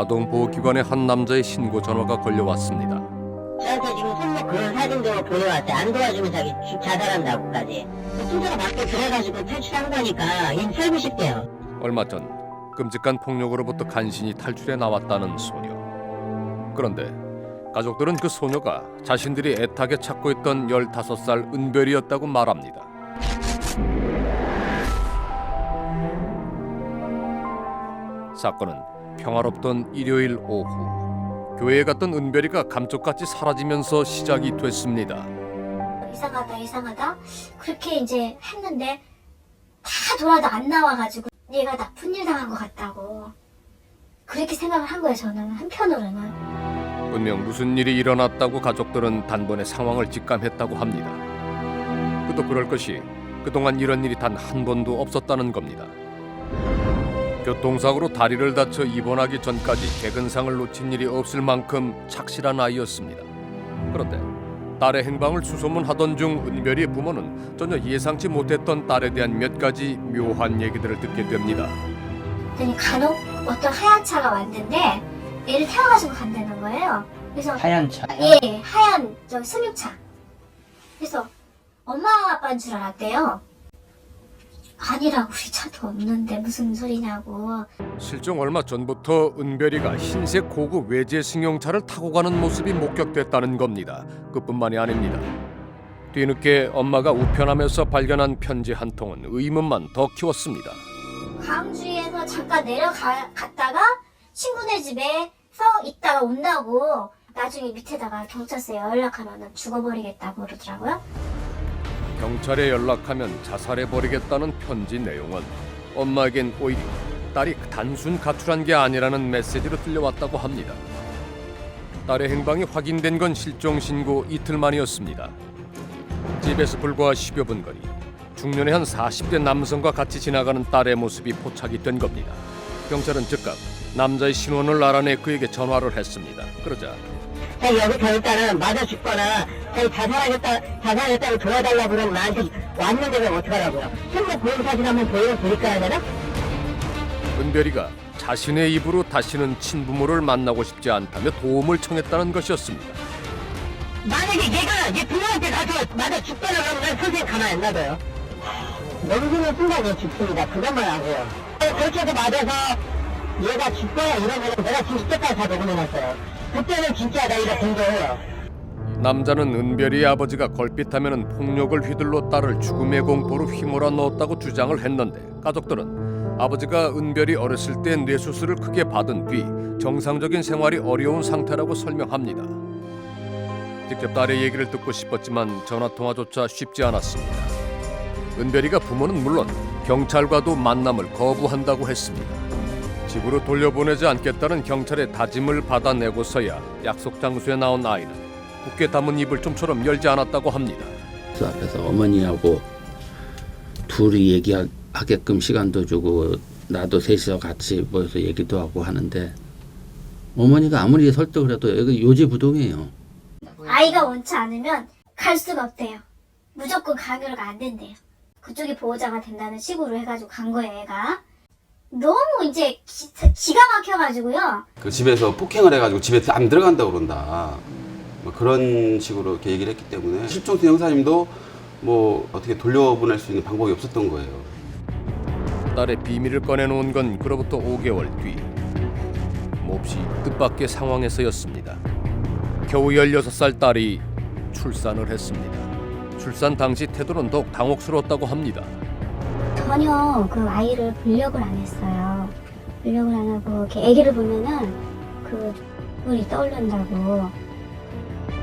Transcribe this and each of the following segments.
아동보호기관의 한 남자의 신고 전화가 걸려왔습니다. 저한테 지금 손목 그런 사진도 보내왔대. 안 도와주면 자기 주- 자살한다고까지. 순서가 밖에 들어가지고 탈출한 거니까 이 살고 싶대요. 얼마 전 끔찍한 폭력으로부터 간신히 탈출해 나왔다는 소녀. 그런데 가족들은 그 소녀가 자신들이 애타게 찾고 있던 15살 은별이었다고 말합니다. 사건은 평화롭던 일요일 오후 교회에 갔던 은별이가 감쪽같이 사라지면서 시작이 됐습니다. 이상하다 이상하다 그렇게 이제 했는데 다 돌아도 안 나와가지고 얘가 나쁜 일 당한 것 같다고 그렇게 생각을 한 거예요 저는 한편으로는 분명 무슨 일이 일어났다고 가족들은 단번에 상황을 직감했다고 합니다. 그도 그럴 것이 그동안 이런 일이 단 한 번도 없었다는 겁니다. 교통사고로 다리를 다쳐 입원하기 전까지 개근상을 놓친 일이 없을 만큼 착실한 아이였습니다. 그런데 딸의 행방을 수소문하던 중 은별이의 부모는 전혀 예상치 못했던 딸에 대한 몇 가지 묘한 얘기들을 듣게 됩니다. 그랬더니 간혹 어떤 하얀 차가 왔는데 얘를 태워가지고 간다는 거예요 그래서 하얀 차. 예 하얀 저 승용차 그래서 엄마 아빠인 줄 알았대요 아니라고 우리 차도 없는데 무슨 소리냐고 실종 얼마 전부터 은별이가 흰색 고급 외제 승용차를 타고 가는 모습이 목격됐다는 겁니다. 그뿐만이 아닙니다. 뒤늦게 엄마가 우편함에서 발견한 편지 한 통은 의문만 더 키웠습니다. 광주에서 잠깐 내려갔다가 친구네 집에 서 있다가 온다고 나중에 밑에다가 경찰서에 연락하면 죽어버리겠다고 그러더라고요. 경찰에 연락하면 자살해 버리겠다는 편지 내용은 엄마에겐 오히려 딸이 단순 가출한 게 아니라는 메시지로 들려왔다고 합니다. 딸의 행방이 확인된 건 실종 신고 이틀 만이었습니다. 집에서 불과 10여 분 거리 중년의 한 40대 남성과 같이 지나가는 딸의 모습이 포착이 된 겁니다. 경찰은 즉각 남자의 신원을 알아내 그에게 전화를 했습니다. 그러자 자기 여기 서 있다는 맞아 죽거나 자기 자살하겠다, 자살하겠다고 도와달라고 그러면 나한테 왔는데 왜 어떡하라고요? 손목 보험 사진 한번 보여드릴까야 되나? 은별이가 자신의 입으로 다시는 친부모를 만나고 싶지 않다며 도움을 청했다는 것이었습니다. 만약에 얘가 얘 부모한테 가서 맞아 죽거나 그러면 난 선생님 가만히 안 놔둬요. 넘기는 순간 얘 죽습니다. 그것만 아세요. 그렇게 해서 맞아서 얘가 죽거나 이러면 내가 지금 때까지 다 녹음해놨어요. 그때는 진짜 나 이거 된 거예요. 남자는 은별이의 아버지가 걸핏하면 폭력을 휘둘러 딸을 죽음의 공포로 휘몰아 넣었다고 주장을 했는데 가족들은 아버지가 은별이 어렸을 때 뇌수술을 크게 받은 뒤 정상적인 생활이 어려운 상태라고 설명합니다. 직접 딸의 얘기를 듣고 싶었지만 전화 통화조차 쉽지 않았습니다. 은별이가 부모는 물론 경찰과도 만남을 거부한다고 했습니다. 집으로 돌려보내지 않겠다는 경찰의 다짐을 받아내고서야 약속 장소에 나온 아이는 굳게 담은 입을 좀처럼 열지 않았다고 합니다. 그 앞에서 어머니하고 둘이 얘기하게끔 시간도 주고 나도 셋이서 같이 모여서 얘기도 하고 하는데 어머니가 아무리 설득을 해도 여기 요지부동이에요. 아이가 원치 않으면 갈 수가 없대요. 무조건 강요가 안 된대요. 그쪽이 보호자가 된다는 식으로 해가지고 간 거예요, 애가. 너무 이제 기, 기가 막혀가지고요. 그 집에서 폭행을 해가지고 집에 안 들어간다고 그런다. 뭐 그런 식으로 이렇게 얘기를 했기 때문에 실종된 형사님도 뭐 어떻게 돌려보낼 수 있는 방법이 없었던 거예요. 딸의 비밀을 꺼내놓은 건 그로부터 5개월 뒤 몹시 뜻밖의 상황에서였습니다. 겨우 16살 딸이 출산을 했습니다. 출산 당시 태도는 더욱 당혹스러웠다고 합니다. 전혀 그 아이를 불력을 안 했어요. 불력을 안 하고 이렇게 아기를 보면은 그 눈이 떠오른다고.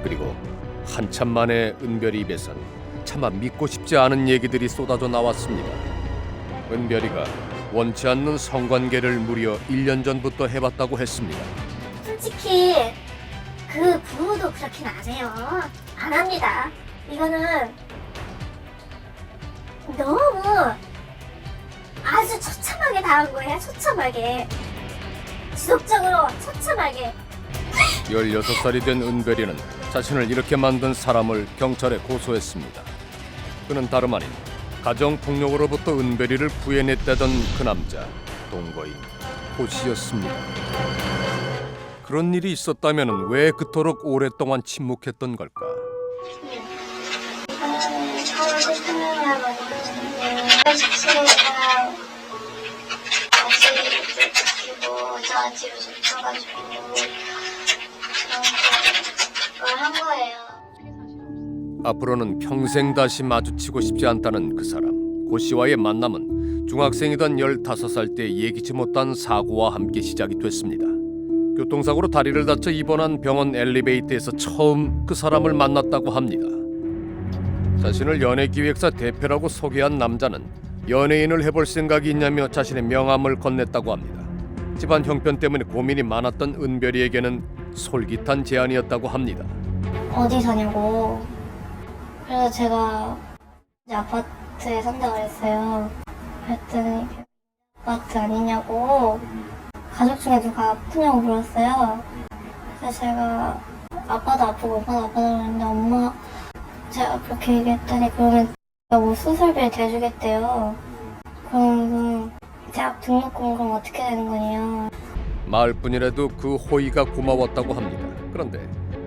그리고 한참 만에 은별이 입에선 차마 믿고 싶지 않은 얘기들이 쏟아져 나왔습니다. 은별이가 원치 않는 성관계를 무려 1년 전부터 해봤다고 했습니다. 솔직히 그 부모도 그렇게는 안 해요. 안 합니다. 이거는 너무 아주 처참하게 당한 거예요. 처참하게. 지속적으로 처참하게. 16살이 된 은별이는 자신을 이렇게 만든 사람을 경찰에 고소했습니다. 그는 다름 아닌 가정 폭력으로부터 은별이를 구해냈다던 그 남자 동거인 호시였습니다. 그런 일이 있었다면 왜 그토록 오랫동안 침묵했던 걸까? 저는 서울 끝나면 왔는 앞으로는 평생 다시 마주치고 싶지 않다는 그 사람. 고 씨와의 만남은 중학생이던 15살 때 예기치 못한 사고와 함께 시작이 됐습니다. 교통사고로 다리를 다쳐 입원한 병원 엘리베이터에서 처음 그 사람을 만났다고 합니다. 자신을 연예기획사 대표라고 소개한 남자는 연예인을 해볼 생각이 있냐며 자신의 명함을 건넸다고 합니다. 집안 형편 때문에 고민이 많았던 은별이에게는 솔깃한 제안이었다고 합니다. 어디 사냐고. 그래서 제가 아파트에 선택을 했어요. 그랬더니 아파트 아니냐고 가족 중에 누가 아프냐고 물었어요. 그래서 제가 아빠도 아프고 엄마도 아파서 그랬는데 엄마 제가 그렇게 얘기했더니 그러면 뭐 수술비를 대주겠대요. 그럼 대학 등록금 그럼 어떻게 되는 거냐. 마을뿐이라도 그 호의가 고마웠다고 합니다. 그런데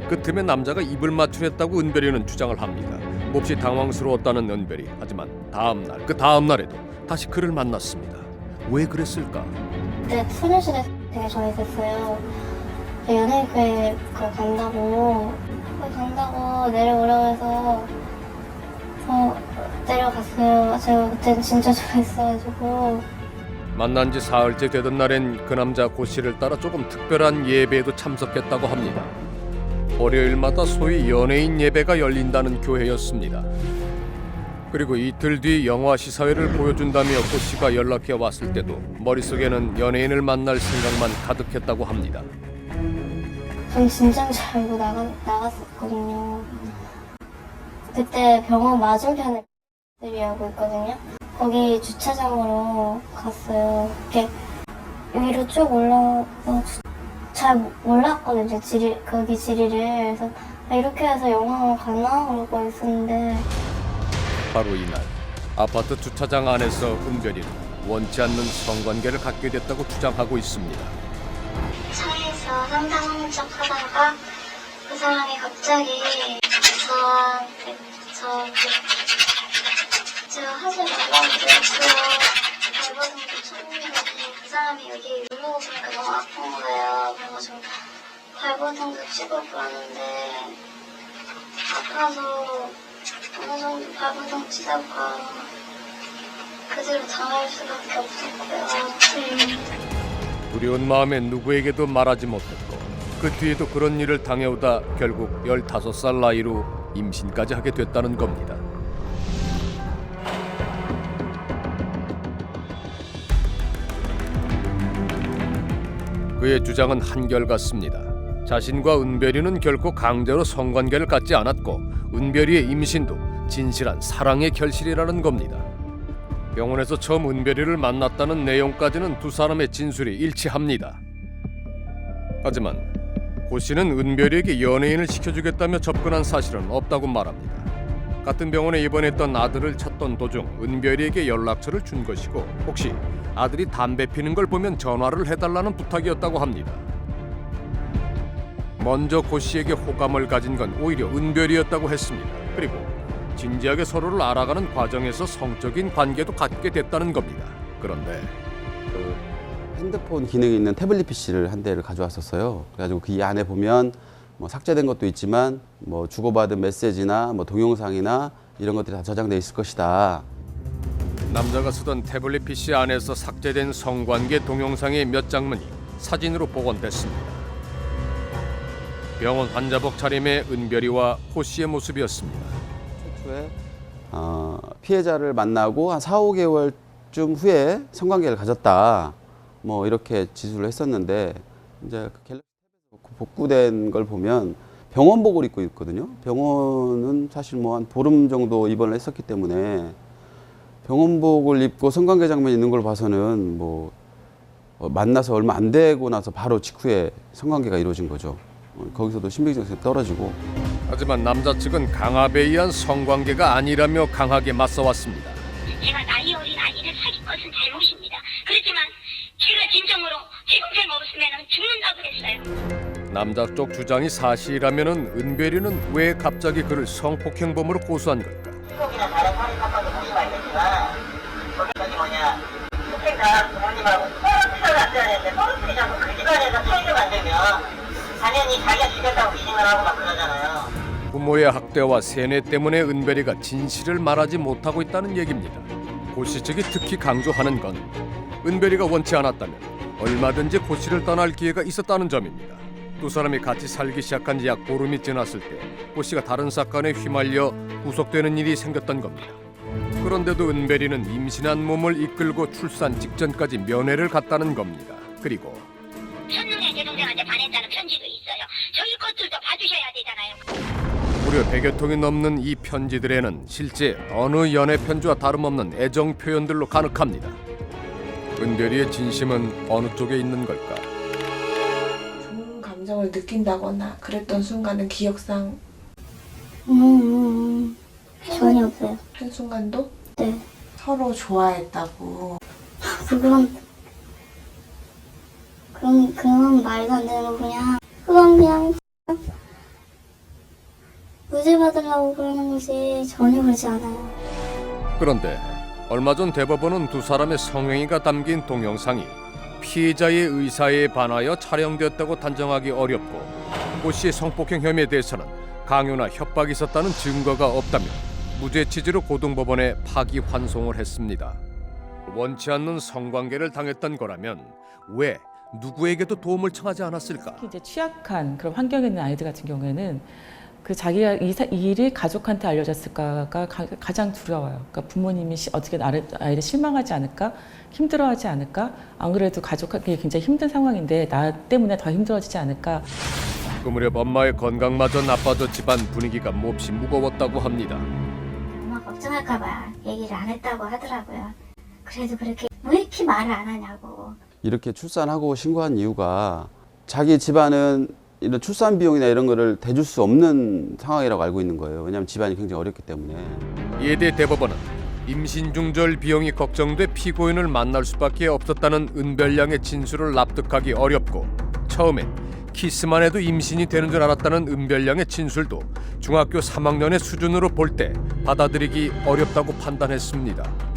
그 틈에 남자가 입을 맞추렸다고 은별이는 주장을 합니다. 몹시 당황스러웠다는 은별이 하지만 다음 날 그 다음 날에도 다시 그를 만났습니다. 왜 그랬을까? 그때 소녀시대 되게 좋아했었어요. 연예교회 간다고 제가 그때 진짜 좋아했어가지고 만난 지 사흘째 되던 날엔 그 남자 고 씨를 따라 조금 특별한 예배에도 참석했다고 합니다. 월요일마다 소위 연예인 예배가 열린다는 교회였습니다. 그리고 이틀 뒤 영화 시사회를 보여준다며 고 씨가 연락해 왔을 때도 머릿속에는 연예인을 만날 생각만 가득했다고 합니다. 전 진짜인 줄 알고 나가, 나갔었거든요. 그때 병원 맞은편에 하고 있거든요. 거기 주차장으로 갔어요. 이렇게 위로 쭉 올라가서 주- 잘 몰랐거든요. 지리, 거기 지리를. 그래서 아, 이렇게 해서 영화관 가나? 그러고 있었는데 바로 이날 아파트 주차장 안에서 은별이는 원치 않는 성관계를 갖게 됐다고 주장하고 있습니다. 차에서 상담하는 척 하다가 그 사람이 갑자기 저한테 저한테 제가 하지 말라고 그랬어요. 발버둥도 쳤는데 그 사람이 여기 누르고 보니까 너무 아픈 거예요. 그래가지고 발버둥도 치고 그러는데 아파서 어느 정도 발버둥 치다가 그대로 당할 수밖에 없었고요. 두려운 마음에 누구에게도 말하지 못했고 그 뒤에도 그런 일을 당해오다 결국 15살 나이로 임신까지 하게 됐다는 겁니다. 그의 주장은 한결같습니다. 자신과 은별이는 결코 강제로 성관계를 갖지 않았고 은별이의 임신도 진실한 사랑의 결실이라는 겁니다. 병원에서 처음 은별이를 만났다는 내용까지는 두 사람의 진술이 일치합니다. 하지만 고 씨는 은별이에게 연예인을 시켜주겠다며 접근한 사실은 없다고 말합니다. 같은 병원에 입원했던 아들을 찾던 도중 은별이에게 연락처를 준 것이고 혹시 아들이 담배 피는 걸 보면 전화를 해달라는 부탁이었다고 합니다. 먼저 고 씨에게 호감을 가진 건 오히려 은별이었다고 했습니다. 그리고 진지하게 서로를 알아가는 과정에서 성적인 관계도 갖게 됐다는 겁니다. 그런데 그 핸드폰 기능이 있는 태블릿 PC를 한 대를 가져왔었어요. 그래가지고 그이 안에 보면 뭐 삭제된 것도 있지만 뭐 주고받은 메시지나 뭐 동영상이나 이런 것들이 다 저장돼 있을 것이다. 남자가 쓰던 태블릿 PC 안에서 삭제된 성관계 동영상의 몇 장면이 사진으로 복원됐습니다. 병원 환자복 차림의 은별이와 호 씨의 모습이었습니다. 최초에 어, 피해자를 만나고 한 4, 5개월쯤 후에 성관계를 가졌다. 뭐 이렇게 지수를 했었는데 이제 그 탭에서 복구된 걸 보면 병원복을 입고 있거든요. 병원은 사실 뭐 한 보름 정도 입원을 했었기 때문에 병원복을 입고 성관계 장면이 있는 걸 봐서는 뭐 어, 만나서 얼마 안 되고 나서 바로 직후에 성관계가 이루어진 거죠. 어, 거기서도 신빙성이 떨어지고 하지만 남자 측은 강압에 의한 성관계가 아니라며 강하게 맞서왔습니다. 제가 나이 어린 아이를 사귄 것은 잘못입니다. 그렇지만 제가 진정으로 지동생 없으면 죽는다고 그랬어요. 남자 쪽 주장이 사실이라면은 은별이는 왜 갑자기 그를 성폭행범으로 고소한 걸까? 다른 거기 뭐냐 부모님하고 되는데 그 집안에서 차이를 만들면 당연히 자기가 죽였다고 기증을 하고 막 그러잖아요. 부모의 학대와 세뇌 때문에 은별이가 진실을 말하지 못하고 있다는 얘기입니다. 고씨 측이 특히 강조하는 건 은별이가 원치 않았다면 얼마든지 고씨를 떠날 기회가 있었다는 점입니다. 두 사람이 같이 살기 시작한 지 약 보름이 지났을 때 고씨가 다른 사건에 휘말려 구속되는 일이 생겼던 겁니다. 그런데도 은별이는 임신한 몸을 이끌고 출산 직전까지 면회를 갔다는 겁니다. 그리고 천룡의 제동생한테 반했다는 편지도 있어요. 저희 것들도 봐주셔야 되잖아요. 무려 100여 통이 넘는 이 편지들에는 실제 어느 연애 편지와 다름없는 애정 표현들로 가득합니다. 은별이의 진심은 어느 쪽에 있는 걸까? 좋은 감정을 느낀다거나 그랬던 순간은 기억상 음, 음, 음. 전혀 없어요. 한 순간도 네. 서로 좋아했다고 그건 그런 그런 말도 안 되는 거 그냥 그건 그냥 무죄 받으려고 그러는 거지 전혀 그러지 않아요. 그런데 얼마 전 대법원은 두 사람의 성행위가 담긴 동영상이 피해자의 의사에 반하여 촬영되었다고 단정하기 어렵고 고 씨의 성폭행 혐의에 대해서는 강요나 협박이 있었다는 증거가 없다며 무죄 취지로 고등법원에 파기환송을 했습니다. 원치 않는 성관계를 당했던 거라면 왜 누구에게도 도움을 청하지 않았을까? 이제 취약한 그런 환경에 있는 아이들 같은 경우에는 그 자기가 이, 일이 가족한테 알려졌을까가 가, 장 두려워요. 그러니까 부모님이 시- 어떻게 나를, 아이를 실망하지 않을까, 힘들어하지 않을까. 안 그래도 가족하기 굉장히 힘든 상황인데 나 때문에 더 힘들어지지 않을까. 그 무렵 엄마의 건강마저 나빠져 집안 분위기가 몹시 무거웠다고 합니다. 엄마 걱정할까봐 얘기를 안 했다고 하더라고요. 그래도 그렇게 왜 이렇게 말을 안 하냐고. 이렇게 출산하고 신고한 이유가 자기 집안은 이런 출산 비용이나 이런 거를 대줄 수 없는 상황이라고 알고 있는 거예요. 왜냐하면 집안이 굉장히 어렵기 때문에. 이에 대해 대법원은 임신 중절 비용이 걱정돼 피고인을 만날 수밖에 없었다는 은별양의 진술을 납득하기 어렵고 처음엔 키스만 해도 임신이 되는 줄 알았다는 은별양의 진술도 중학교 3학년의 수준으로 볼 때 받아들이기 어렵다고 판단했습니다.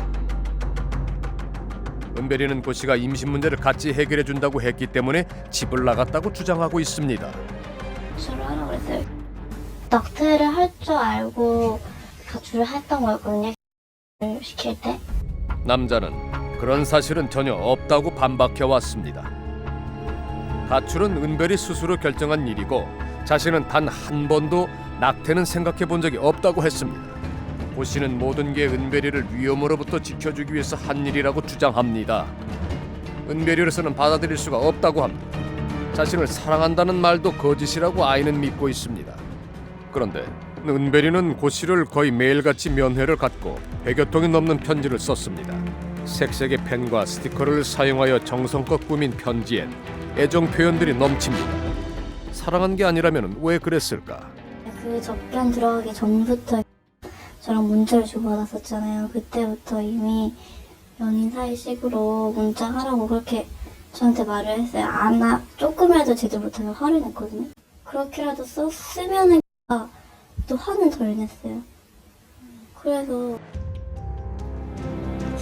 은별이는 고 씨가 임신 문제를 같이 해결해 준다고 했기 때문에 집을 나갔다고 주장하고 있습니다. 주로 그랬어요. 넉트를 할 줄 알고 가출을 했던 거였거든요. 시킬 때. 남자는 그런 사실은 전혀 없다고 반박해 왔습니다. 가출은 은별이 스스로 결정한 일이고 자신은 단 한 번도 낙태는 생각해 본 적이 없다고 했습니다. 고 씨는 모든 게 은별이를 위험으로부터 지켜주기 위해서 한 일이라고 주장합니다. 은별이로서는 받아들일 수가 없다고 합니다. 자신을 사랑한다는 말도 거짓이라고 아이는 믿고 있습니다. 그런데 은별이는 고 씨를 거의 매일같이 면회를 갖고 100여 통이 넘는 편지를 썼습니다. 색색의 펜과 스티커를 사용하여 정성껏 꾸민 편지엔 애정 표현들이 넘칩니다. 사랑한 게 아니라면 왜 그랬을까? 그 접견 들어가기 전부터 저랑 문자를 주고받았었잖아요. 그때부터 이미 연인 사이식으로 문자 하라고 그렇게 저한테 말을 했어요. 안 하, 조금이라도 제대로 못하면 화를 냈거든요. 그렇게라도 썼으면은 또 화는 덜 냈어요. 그래서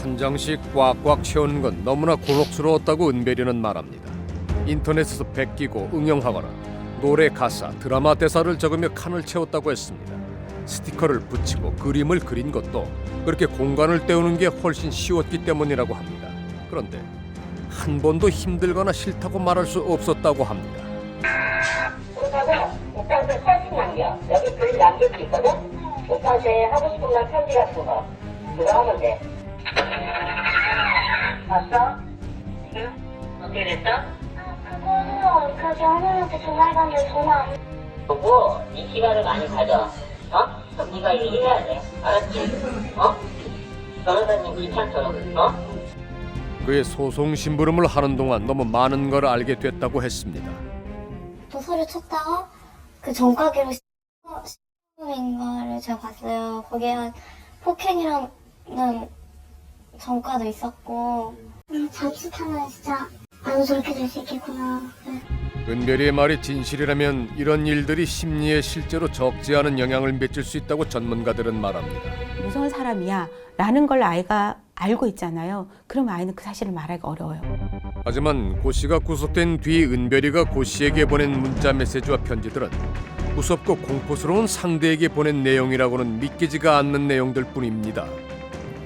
한 장씩 꽉꽉 채우는 건 너무나 곤혹스러웠다고 은별이는 말합니다. 인터넷에서 베끼고 응용하거나 노래 가사, 드라마 대사를 적으며 칸을 채웠다고 했습니다. 스티커를 붙이고 그림을 그린 것도 그렇게 공간을 때우는 게 훨씬 쉬웠기 때문이라고 합니다. 그런데 한 번도 힘들거나 싫다고 말할 수 없었다고 합니다. 그러다가 오빠한테 사진 남겨. 여기 글 남길 수 있거든? 오빠한테 하고 싶은 말 편지 같은 거. 그거 하면 돼. 봤어? 응? 어떻게 됐어? 그거는 그게 하나님한테 전화를 갔는데 전화 안 보고 네 시간을 많이 가져. 어? 그럼 네가 일을 해야 돼. 알았지? 어? 변호사님 귀찮도록. 어? 그의 소송 심부름을 하는 동안 너무 많은 걸 알게 됐다고 했습니다. 도서를 찾다가 그 전가기로 인가를 제가 봤어요. 거기에 한 폭행이라는 전가도 있었고 음, 잠시 타면 진짜 아 나도 저렇게 될 수 있겠구나. 네. 은별이의 말이 진실이라면 이런 일들이 심리에 실제로 적지 않은 영향을 미칠 수 있다고 전문가들은 말합니다. 무서운 사람이야 라는 걸 아이가 알고 있잖아요. 그럼 아이는 그 사실을 말하기가 어려워요. 하지만 고 씨가 구속된 뒤 은별이가 고 씨에게 보낸 문자 메시지와 편지들은 무섭고 공포스러운 상대에게 보낸 내용이라고는 믿기지가 않는 내용들 뿐입니다.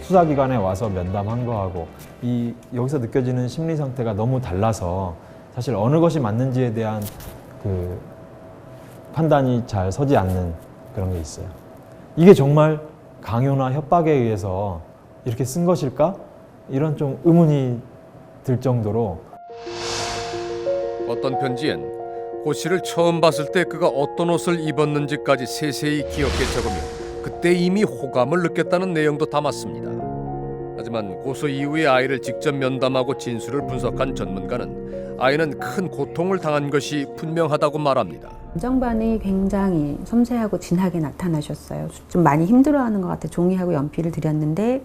수사기관에 와서 면담한 거하고 이 여기서 느껴지는 심리 상태가 너무 달라서 사실 어느 것이 맞는지에 대한 그 판단이 잘 서지 않는 그런 게 있어요. 이게 정말 강요나 협박에 의해서 이렇게 쓴 것일까? 이런 좀 의문이 들 정도로 어떤 편지엔 고 씨를 처음 봤을 때 그가 어떤 옷을 입었는지까지 세세히 기억해 적으며 그때 이미 호감을 느꼈다는 내용도 담았습니다. 하지만 고소 이후에 아이를 직접 면담하고 진술을 분석한 전문가는 아이는 큰 고통을 당한 것이 분명하다고 말합니다. 감정 반응이 굉장히 섬세하고 진하게 나타나셨어요. 좀 많이 힘들어하는 것 같아. 종이하고 연필을 드렸는데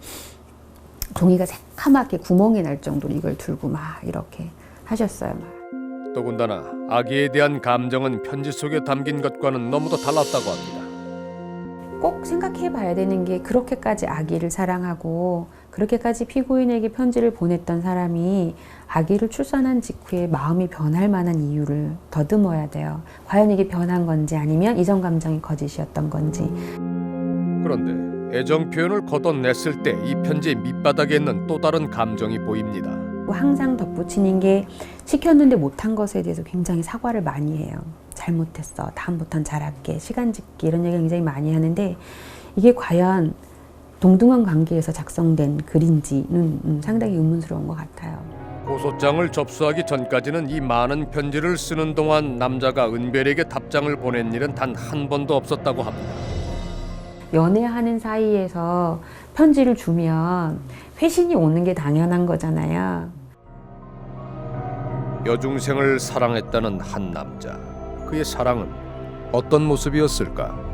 종이가 새카맣게 구멍이 날 정도로 이걸 들고 막 이렇게 하셨어요. 막. 더군다나 아기에 대한 감정은 편지 속에 담긴 것과는 너무도 달랐다고 합니다. 꼭 생각해 봐야 되는 게 그렇게까지 아기를 사랑하고 그렇게까지 피고인에게 편지를 보냈던 사람이 아기를 출산한 직후에 마음이 변할 만한 이유를 더듬어야 돼요. 과연 이게 변한 건지 아니면 이전 감정이 거짓이었던 건지. 그런데 애정 표현을 걷어냈을 때 이 편지의 밑바닥에 있는 또 다른 감정이 보입니다. 항상 덧붙이는 게 시켰는데 못한 것에 대해서 굉장히 사과를 많이 해요. 잘못했어. 다음부턴 잘할게. 시간 짓기 이런 얘기 굉장히 많이 하는데 이게 과연 동등한 관계에서 작성된 글인지는 음, 상당히 의문스러운 것 같아요. 고소장을 접수하기 전까지는 이 많은 편지를 쓰는 동안 남자가 은별에게 답장을 보낸 일은 단 한 번도 없었다고 합니다. 연애하는 사이에서 편지를 주면 회신이 오는 게 당연한 거잖아요. 여중생을 사랑했다는 한 남자. 그의 사랑은 어떤 모습이었을까?